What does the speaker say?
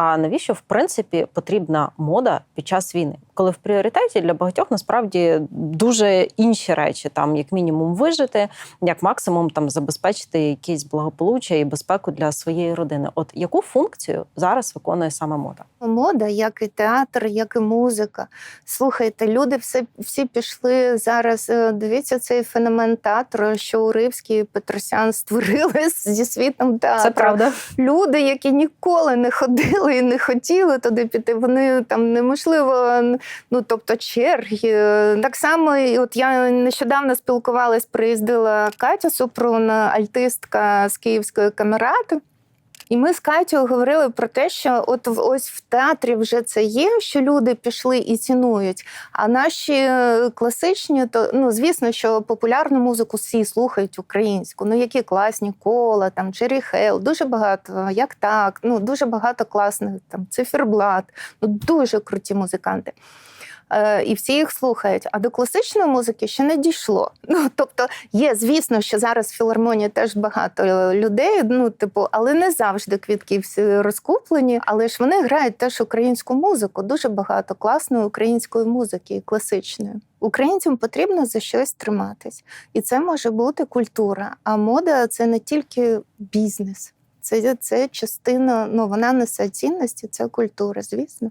а навіщо в принципі потрібна мода під час війни, коли в пріоритеті для багатьох насправді дуже інші речі, там як мінімум вижити, як максимум там забезпечити якісь благополуччя і безпеку для своєї родини. От яку функцію зараз виконує саме мода? Мода, як і театр, як і музика. Слухайте, люди все, всі пішли зараз. е, Дивіться цей феномен театру, що Уривський і Петросян створили зі світом театру. Це правда. Люди, які ніколи не ходили і не хотіли туди піти, вони там неможливо, ну тобто черги. Так само, і от я нещодавно спілкувалась, приїздила Катя Супрун, альтистка з Київської камерати. І ми з Катєю говорили про те, що от ось в театрі вже це є, що люди пішли і цінують. А наші е, класичні, то ну звісно, що популярну музику всі слухають українську. Ну які класні кола, там Джері Хейл, дуже багато, як так, ну дуже багато класних там циферблат, ну дуже круті музиканти. Е, і всі їх слухають. А до класичної музики ще не дійшло. Ну тобто, є, звісно, що зараз в філармонії теж багато людей. Ну, типу, але не завжди квітки всі розкуплені. Але ж вони грають теж українську музику. Дуже багато класної української музики, класичної. Українцям потрібно за щось триматись, і це може бути культура. А мода це не тільки бізнес. Це, це частина, ну вона несе цінності, це культура, звісно.